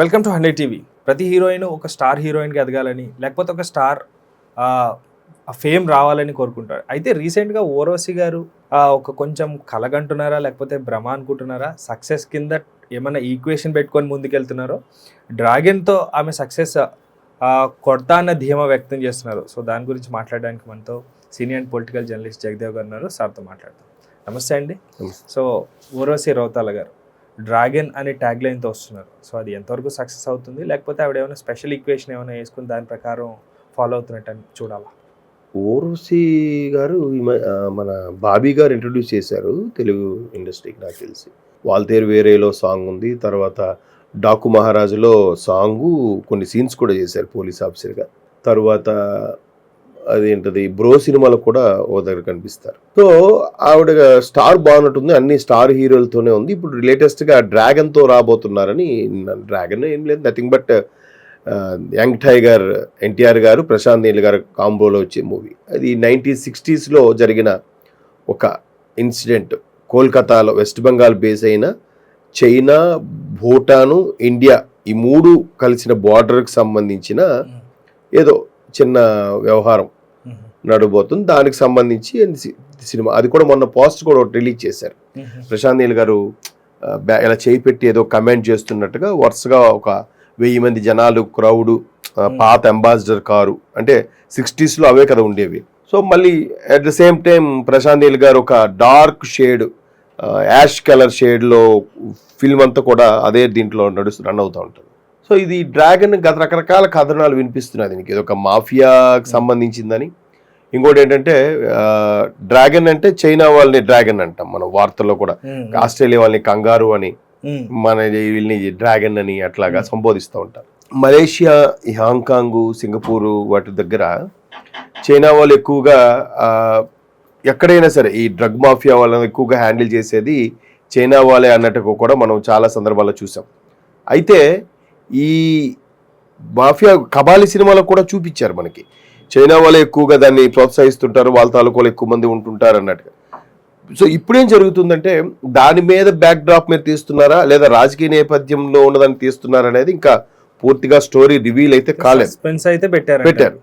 Welcome to hundred TV ప్రతి heroine ఒక star హీరోయిన్గా ఎదగాలని లేకపోతే ఒక స్టార్ ఫేమ్ రావాలని కోరుకుంటారు. అయితే రీసెంట్గా ఓరోసి గారు ఒక కొంచెం కలగంటున్నారా లేకపోతే భ్రమ అనుకుంటున్నారా సక్సెస్ కింద ఏమైనా ఈక్వేషన్ పెట్టుకొని ముందుకెళ్తున్నారో డ్రాగన్తో ఆమె సక్సెస్ కొడతా అన్న ధీమా వ్యక్తం చేస్తున్నారు. సో దాని గురించి మాట్లాడడానికి మనతో senior and political journalist Jagadev గారు ఉన్నారు. సార్తో మాట్లాడతాం నమస్తే అండి. సో ఊర్వశి రౌతాల గారు డ్రాగన్ అనే ట్యాగ్ లైన్తో వస్తున్నారు. సో అది ఎంతవరకు సక్సెస్ అవుతుంది? లేకపోతే ఆవిడ ఏమైనా స్పెషల్ ఈక్వేషన్ ఏమైనా వేసుకుని దాని ప్రకారం ఫాలో అవుతున్నట్టు అని చూడాలా? ఓరుసి గారు మన బాబీ గారు ఇంట్రడ్యూస్ చేశారు తెలుగు ఇండస్ట్రీకి నాకు తెలిసి. వాల్తేరు వేరేలో సాంగ్ ఉంది. తర్వాత డాకు మహారాజులో సాంగు కొన్ని సీన్స్ కూడా చేశారు పోలీస్ ఆఫీసర్గా తర్వాత అదేంటది బ్రో సినిమాలో కూడా ఓ దగ్గర కనిపిస్తారు. సో ఆవిడ స్టార్ బాగున్నట్టుంది అన్ని స్టార్ హీరోలతోనే ఉంది. ఇప్పుడు లేటెస్ట్గా డ్రాగన్తో రాబోతున్నారని డ్రాగన్ ఏం లేదు nothing but young tiger NTR గారు ప్రశాంత్ నీల్ గారు కాంబోలో వచ్చే మూవీ. అది నైన్టీన్ సిక్స్టీస్లో జరిగిన ఒక ఇన్సిడెంట్. కోల్కతాలో వెస్ట్ బెంగాల్ బేస్ అయిన చైనా భూటాను ఇండియా ఈ మూడు కలిసిన బార్డర్కి సంబంధించిన ఏదో చిన్న వ్యవహారం నడబోతుంది. దానికి సంబంధించి సినిమా అది కూడా మొన్న పోస్ట్ కూడా రిలీజ్ చేశారు. ప్రశాంత్ నీల్ గారు ఇలా చేయి పెట్టి ఏదో కమెంట్ చేస్తున్నట్టుగా వరుసగా ఒక వెయ్యి మంది జనాలు క్రౌడ్ పాత అంబాసిడర్ కారు అంటే సిక్స్టీస్లో అవే కదా ఉండేవి. సో మళ్ళీ at the same time Prashanth Neel గారు ఒక డార్క్ షేడ్ యాష్ కలర్ షేడ్లో ఫిల్మ్ అంతా కూడా అదే దీంట్లో నడుస్తూ రన్ అవుతూ ఉంటుంది. సో ఇది డ్రాగన్ గత రకరకాల కథనాలు వినిపిస్తున్నాయి దీనికి. ఇది ఒక మాఫియాకి సంబంధించిందని. ఇంకోటి ఏంటంటే డ్రాగన్ అంటే చైనా వాళ్ళని డ్రాగన్ అంటాం మనం వార్తల్లో కూడా. ఆస్ట్రేలియా వాళ్ళని కంగారు అని మన వీళ్ళని డ్రాగన్ అని అట్లాగా సంబోధిస్తూ ఉంటారు. మలేషియా హాంకాంగ్ సింగపూరు వాటి దగ్గర చైనా వాళ్ళు ఎక్కువగా ఎక్కడైనా సరే ఈ డ్రగ్ మాఫియా వాళ్ళని ఎక్కువగా హ్యాండిల్ చేసేది చైనా వాళ్ళే అన్నట్టుగా కూడా మనం చాలా సందర్భాల్లో చూసాం. అయితే ఈ మాఫియా కబాలి సినిమాలో కూడా చూపించారు మనకి. చైనా వాళ్ళే ఎక్కువగా దాన్ని ప్రోత్సహిస్తుంటారు వాళ్ళ తాలూకాలు ఎక్కువ మంది ఉంటుంటారు అన్నట్టుగా. సో ఇప్పుడేం జరుగుతుందంటే దాని మీద బ్యాక్ డ్రాప్ మీద తీస్తున్నారా లేదా రాజకీయ నేపథ్యంలో ఉన్నదాన్ని తీస్తున్నారా అనేది ఇంకా పూర్తిగా స్టోరీ రివీల్ అయితే కాలేదు. అయితే పెట్టారు పెట్టారు.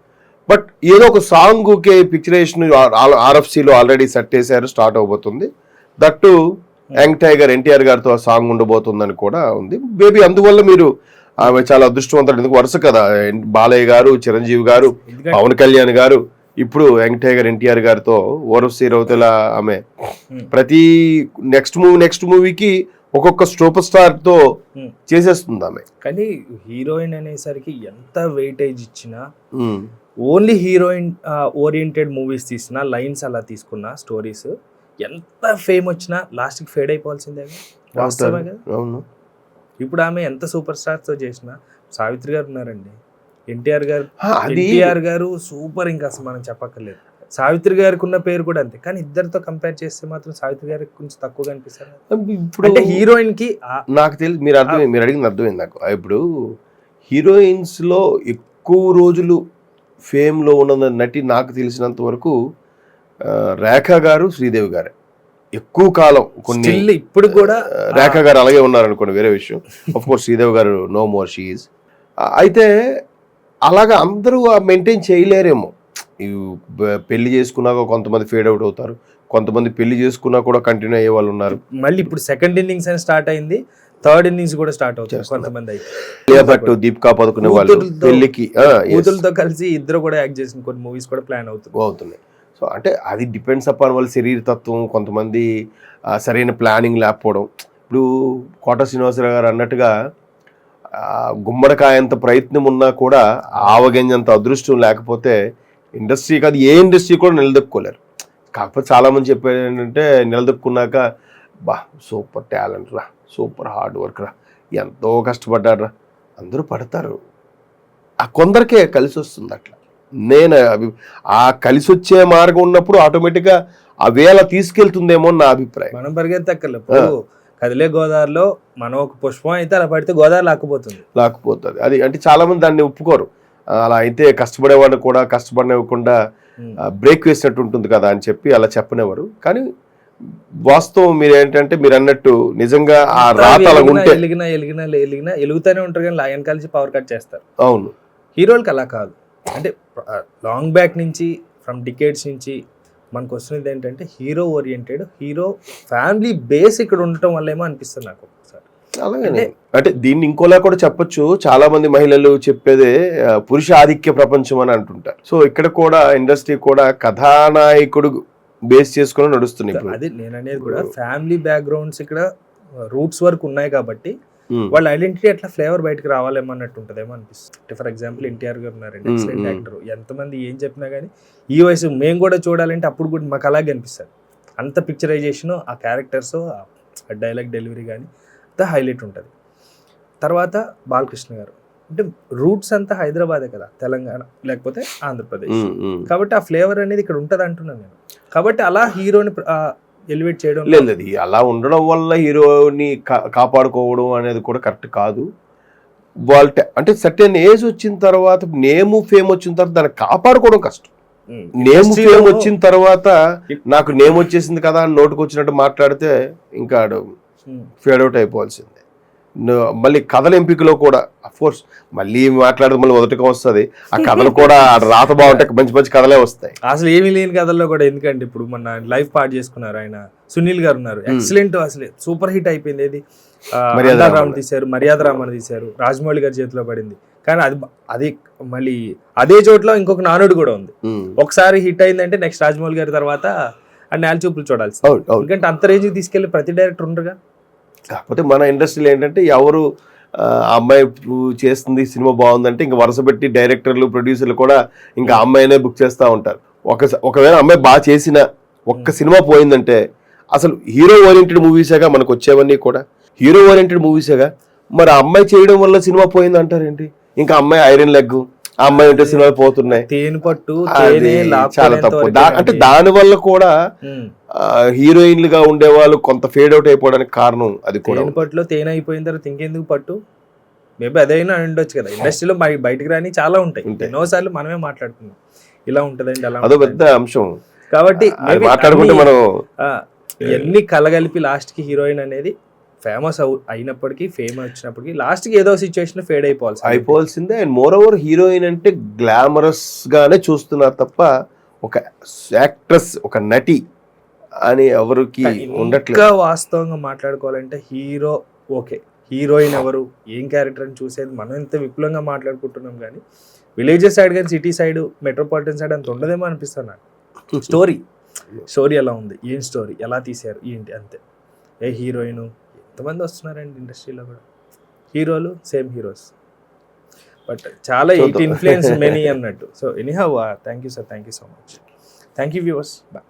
బట్ ఏదో ఒక సాంగ్కి పిక్చరేషన్ ఆర్ఎఫ్సిలో ఆల్రెడీ సెట్ చేశారు స్టార్ట్ అవబోతుంది. దట్టు యంగ్ టైగర్ ఎన్టీఆర్ గారితో ఆ సాంగ్ ఉండబోతుందని కూడా ఉంది. బేబీ అందువల్ల మీరు ఆమె చాలా అదృష్టవంతుడు ఎందుకు వరుస కదా బాలయ్య గారు చిరంజీవి గారు పవన్ కళ్యాణ్ గారు ఇప్పుడు యంగ్ టైగర్ ఎన్టీఆర్ గారితో ఓరఫ్సి రౌతల ఆమె. ప్రతి నెక్స్ట్ మూవీ నెక్స్ట్ మూవీకి ఒక్కొక్క సూపర్ స్టార్తో. చేసేస్తుంది ఆమె కానీ హీరోయిన్ అనేసరికి ఎంత వెయిటేజ్ ఇచ్చినా. ఓన్లీ హీరోయిన్ ఓరియంటెడ్ మూవీస్ తీసిన లైన్స్ అలా తీసుకున్న స్టోరీస్ ఎంత ఫేమ్ వచ్చినా లాస్ట్కి ఫేడ్ అయిపోవాల్సిందే. వాస్తవమే కదా అవును ఇప్పుడు ఆమె ఎంత సూపర్ స్టార్స్తో చేసినా సావిత్రి గారు ఉన్నారండి. ఎన్టీఆర్ గారు ఎన్టీఆర్ గారు సూపర్ ఇంకా అసలు మనం చెప్పక్కర్లేదు. సావిత్రి గారికి ఉన్న పేరు కూడా అంతే. కానీ ఇద్దరితో కంపేర్ చేస్తే మాత్రం సావిత్రి గారికి కొంచెం తక్కువగా అనిపిస్తారు ఇప్పుడు అంటే హీరోయిన్కి నాకు తెలిసి మీరు అర్థం మీరు అడిగింది అర్థమైంది నాకు. ఇప్పుడు హీరోయిన్స్లో ఎక్కువ రోజులు ఫేమ్లో ఉన్న నటి నాకు తెలిసినంత వరకు రేఖ గారు శ్రీదేవి గారు. ఎక్కువ కాలం కొన్ని ఇప్పుడు కూడా రేఖ గారు అలాగే ఉన్నారు అనుకోండి వేరే విషయం. ఆఫ్ కోర్స్ శ్రీదేవి గారు నో మోర్ షీఈ్ అయితే అలాగా అందరూ మెయింటైన్ చేయలేరేమో. పెళ్ళి చేసుకున్నాక కొంతమంది ఫేడ్ అవుట్ అవుతారు. కొంతమంది పెళ్ళి చేసుకున్నా కూడా కంటిన్యూ అయ్యే వాళ్ళు ఉన్నారు. మళ్ళీ ఇప్పుడు సెకండ్ ఇన్నింగ్స్ అని స్టార్ట్ అయింది. థర్డ్ ఇన్నింగ్స్ కూడా స్టార్ట్ అవుతుంది చేస్తున్నారు. కొంతమంది అయితే. దీపికా పదుకునే వాళ్ళు పెళ్ళికి. కూతురులతో కలిసి ఇద్దరు కూడా యాక్ట్ చేసిన కొన్ని మూవీస్ కూడా ప్లాన్ అవుతుంది అవుతున్నాయి. సో అంటే అది డిపెండ్స్ అపాన్ వాళ్ళ శరీర తత్వం కొంతమంది సరైన ప్లానింగ్ లేకపోవడం. ఇప్పుడు కోట శ్రీనివాసరావు గారు అన్నట్టుగా గుమ్మడికాయంత ప్రయత్నం ఉన్నా కూడా ఆవగింజంత అదృష్టం లేకపోతే ఇండస్ట్రీ కాదు ఏ ఇండస్ట్రీ కూడా నిలదొక్కుకోలేరు. కాకపోతే చాలామంది చెప్పారు ఏంటంటే నిలదొక్కున్నాక బా సూపర్ టాలెంట్ రా సూపర్ హార్డ్ వర్క్ రా ఎంతో కష్టపడ్డారా అందరూ పడతారు. ఆ కొందరికే కలిసి వస్తుంది అట్లా. నేను ఆ కలిసి వచ్చే మార్గం ఉన్నప్పుడు ఆటోమేటిక్గా ఆ వేళ తీసుకెళ్తుందేమో నా అభిప్రాయం. మనం పరిగెత్తక్కర్లేదు. కదిలే గోదావరిలో మనం ఒక పుష్పం అయితే అలా పడితే గోదావరి లాక్కుపోతుంది. లేకపోతుంది అది అంటే చాలా మంది దాన్ని ఒప్పుకోరు. అలా అయితే కష్టపడేవాడు కూడా కష్టపడనివ్వకుండా. బ్రేక్ వేసినట్టు ఉంటుంది కదా అని చెప్పి అలా చెప్పనేవారు కానీ వాస్తవం మీరు ఏంటంటే మీరు అన్నట్టు నిజంగా ఆ రాత అలా ఎలిగినా, ఉంటే ఎలిగినా ఎలిగినా ఎలిగినా ఎలుగుతూనే ఉంటారు కానీ లయన్ కలిసి పవర్ కట్ చేస్తారు. అవును. హీరోలకి అలా కాదు. అంటే లాంగ్ బ్యాక్ నుంచి ఫ్రమ్ డికేట్స్ నుంచి మనకు వస్తున్నది ఏంటంటే hero oriented hero family base ఇక్కడ ఉండటం వల్ల ఏమో అనిపిస్తుంది నాకు ఒకసారి. అలాగే అంటే దీన్ని ఇంకోలా కూడా చెప్పొచ్చు. చాలా మంది మహిళలు చెప్పేదే పురుష ఆధిక్య ప్రపంచం అని అంటుంటారు. సో ఇక్కడ కూడా ఇండస్ట్రీ కూడా కథానాయకుడు బేస్ చేసుకుని నడుస్తుంది ఇప్పుడు. అది నేను అనేది కూడా ఫ్యామిలీ బ్యాక్గ్రౌండ్స్ ఇక్కడ రూట్స్ వరకు ఉన్నాయి కాబట్టి వాళ్ళ ఐడెంటిటీ అట్లా ఫ్లేవర్ బయటకు రావాలేమో అన్నట్టు ఉంటుందేమో అనిపిస్తుంది. ఫర్ ఎగ్జాంపుల్ ఎన్టీఆర్ గారు ఉన్నారండి Mm, ఎక్సలెంట్. యాక్టర్ ఎంతమంది ఏం చెప్పినా కానీ ఈ వయసు మేము కూడా చూడాలంటే అప్పుడు కూడా మాకు అలాగే అనిపిస్తుంది. అంత పిక్చరైజేషన్ ఆ క్యారెక్టర్స్ ఆ డైలాగ్ డెలివరీ కానీ అంత హైలైట్ ఉంటుంది. తర్వాత బాలకృష్ణ గారు. అంటే రూట్స్ అంతా హైదరాబాదే కదా తెలంగాణ లేకపోతే ఆంధ్రప్రదేశ్. కాబట్టి ఆ ఫ్లేవర్ అనేది ఇక్కడ ఉంటుంది అంటున్నాను నేను. కాబట్టి అలా హీరోని ఎలివేట్ చేయడం లేదు ఈ అలా ఉండడం వల్ల హీరోని కా- కాపాడుకోవడం అనేది కూడా కరెక్ట్ కాదు వాళ్ళ అంటే సర్టెన్ ఏజ్ వచ్చిన తర్వాత నేము ఫేమ్ వచ్చిన తర్వాత దాన్ని కాపాడుకోవడం కష్టం. నేమ్ ఫేమ్ వచ్చిన తర్వాత నాకు నేమ్ వచ్చేసింది కదా అని నోటుకు వచ్చినట్టు మాట్లాడితే ఇంకా. ఫేడ్ అవుట్ అయిపోవాల్సిందే మళ్ళీ కథల ఎంపికలో కూడా కోర్స్ మళ్ళీ మాట్లాడదు మళ్ళీ మొదటిగా వస్తుంది. ఆ కథలు కూడా రాత బాగుంటే మంచి మంచి కథలే వస్తాయి. అసలు ఏమీ లేని కథల్లో కూడా ఎందుకంటే ఇప్పుడు మన లైఫ్ పార్ట్ చేసుకున్నారు ఆయన సునీల్ గారు ఉన్నారు. ఎక్సలెంట్ అసలు సూపర్ హిట్ అయిపోయింది. ఏది? రామ్. తీశారు మర్యాద రామన్ తీశారు. రాజమౌళి గారి చేతిలో పడింది. కానీ అది అది మళ్ళీ అదే చోట్ల ఇంకొక నానుడు కూడా ఉంది. ఒకసారి హిట్ అయిందంటే నెక్స్ట్ రాజమౌళి గారి తర్వాత ఆ నేల చూపులు చూడాల్సి ఎందుకంటే అంత రేంజ్కి తీసుకెళ్ళి ప్రతి డైరెక్టర్ ఉండరుగా. కాకపోతే మన ఇండస్ట్రీలో ఏంటంటే ఎవరు అమ్మాయి చేస్తుంది సినిమా బాగుందంటే ఇంకా వరుస పెట్టి డైరెక్టర్లు ప్రొడ్యూసర్లు కూడా ఇంకా అమ్మాయినే బుక్ చేస్తూ ఉంటారు. ఒక ఒకవేళ అమ్మాయి బాగా చేసిన ఒక్క సినిమా పోయిందంటే అసలు హీరో ఓరియంటెడ్ మూవీసేగా మనకు వచ్చేవన్నీ కూడా హీరో ఓరియంటెడ్ మూవీసేగా మరి అమ్మాయి చేయడం వల్ల సినిమా పోయింది అంటారేంటి ఇంకా అమ్మాయి ఐరన్ లెగ్ అమ్మాయి ఉంటే సినిమాలు పోతున్నాయి. తేనె పట్టు చాలా తప్పు. అంటే. దాని వల్ల కూడా హీరోయిన్లుగా ఉండేవాళ్ళు కొంత ఫేడ్ అవుట్ అయిపోవడానికి కారణం అది కూడా. తేనె పట్టులో తేనె అయిపోయిన తర్వాత ఇంకెందుకు పట్టు? మేబీ అదైనా ఉండొచ్చు కదా. ఇండస్ట్రీలో బయ- బయటికి రాని చాలా ఉంటాయి. ఎన్నోసార్లు మనమే మాట్లాడుకున్నాం. ఇలా ఉంటదండి అలా అదో. పెద్ద అంశం. కాబట్టి మాట్లాడుకుంటే మనం ఇవన్నీ కలగలిపి లాస్ట్కి హీరోయిన్ అనేది ఫేమస్ అయినప్పటికీ ఫేమ్ వచ్చినప్పటికీ లాస్ట్కి ఏదో సిచ్యువేషన్ ఫేడ్ అయిపోవాలి అయిపోవాల్సిందే. అండ్ మోర్ ఓవర్ హీరోయిన్ అంటే గ్లామరస్ గానే చూస్తున్నారు తప్ప ఒక యాక్ట్రెస్ ఒక నటి అని ఎవరికి ఉండట్లేదు. వాస్తవంగా మాట్లాడుకోవాలంటే హీరో ఓకే హీరోయిన్ ఎవరు ఏం క్యారెక్టర్ అని చూసేది మనం ఎంత విపులంగా మాట్లాడుకుంటున్నాం కానీ విలేజెస్ సైడ్ కానీ సిటీ సైడ్ మెట్రోపాలిటన్ సైడ్ అంత ఉండదేమో అనిపిస్తుంది నాకు. స్టోరీ స్టోరీ ఎలా ఉంది? ఏం స్టోరీ ఎలా తీశారు? ఏంటి? అంతే. ఏ హీరోయిన్? ఎంతమంది వస్తున్నారండి ఇండస్ట్రీలో కూడా. హీరోలు సేమ్ హీరోస్. బట్ చాలా ఇట్. ఇన్ఫ్లుయెన్స్ మెనీ అన్నట్టు. So anyhow thank you sir. Thank you so much. Thank you viewers. Bye